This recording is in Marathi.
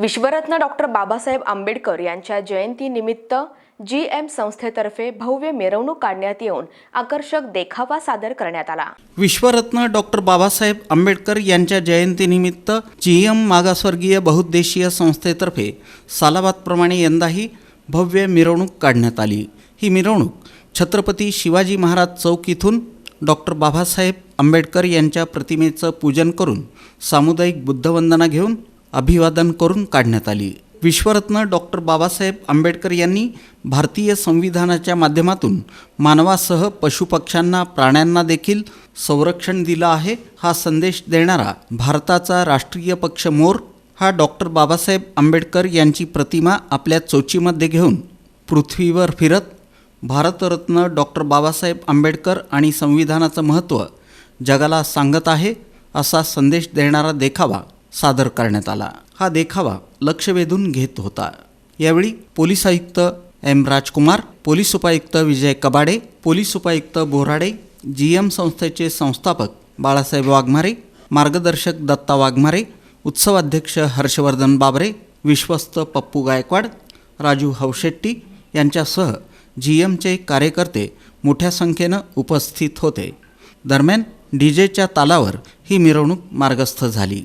विश्वरत्न डॉक्टर बाबासाहेब आंबेडकर यांच्या जयंतीनिमित्त जी एम संस्थेतर्फे भव्य मिरवणूक काढण्यात येऊन आकर्षक देखावा सादर करण्यात आला. विश्वरत्न डॉक्टर बाबासाहेब आंबेडकर यांच्या जयंतीनिमित्त जी एम मागासवर्गीय बहुउद्देशीय संस्थेतर्फे सालाबादप्रमाणे यंदाही भव्य मिरवणूक काढण्यात आली. ही मिरवणूक छत्रपती शिवाजी महाराज चौक इथून डॉक्टर बाबासाहेब आंबेडकर यांच्या प्रतिमेचं पूजन करून सामुदायिक बुद्धवंदना घेऊन अभिवादन करून काढण्यात आली. विश्वरत्न डॉक्टर बाबासाहेब आंबेडकर यांनी भारतीय संविधानाच्या माध्यमातून मानवासह पशुपक्ष्यांना प्राण्यांना देखील संरक्षण दिलं आहे हा संदेश देणारा भारताचा राष्ट्रीय पक्ष मोर हा डॉक्टर बाबासाहेब आंबेडकर यांची प्रतिमा आपल्या चोचीमध्ये घेऊन पृथ्वीवर फिरत भारतरत्न डॉक्टर बाबासाहेब आंबेडकर आणि संविधानाचं महत्त्व जगाला सांगत आहे असा संदेश देणारा देखावा सादर करण्यात आला. हा देखावा लक्ष वेधून घेत होता. यावेळी पोलीस आयुक्त एम. राजकुमार पोलीस उपायुक्त विजय कबाडे पोलीस उपायुक्त बोराडे जी एम संस्थेचे संस्थापक बाळासाहेब वाघमारे मार्गदर्शक दत्ता वाघमारे उत्सवाध्यक्ष हर्षवर्धन बाबरे विश्वस्त पप्पू गायकवाड राजू हवशेट्टी यांच्यासह जी एमचे कार्यकर्ते मोठ्या संख्येनं उपस्थित होते. दरम्यान डी जेच्या तालावर ही मिरवणूक मार्गस्थ झाली.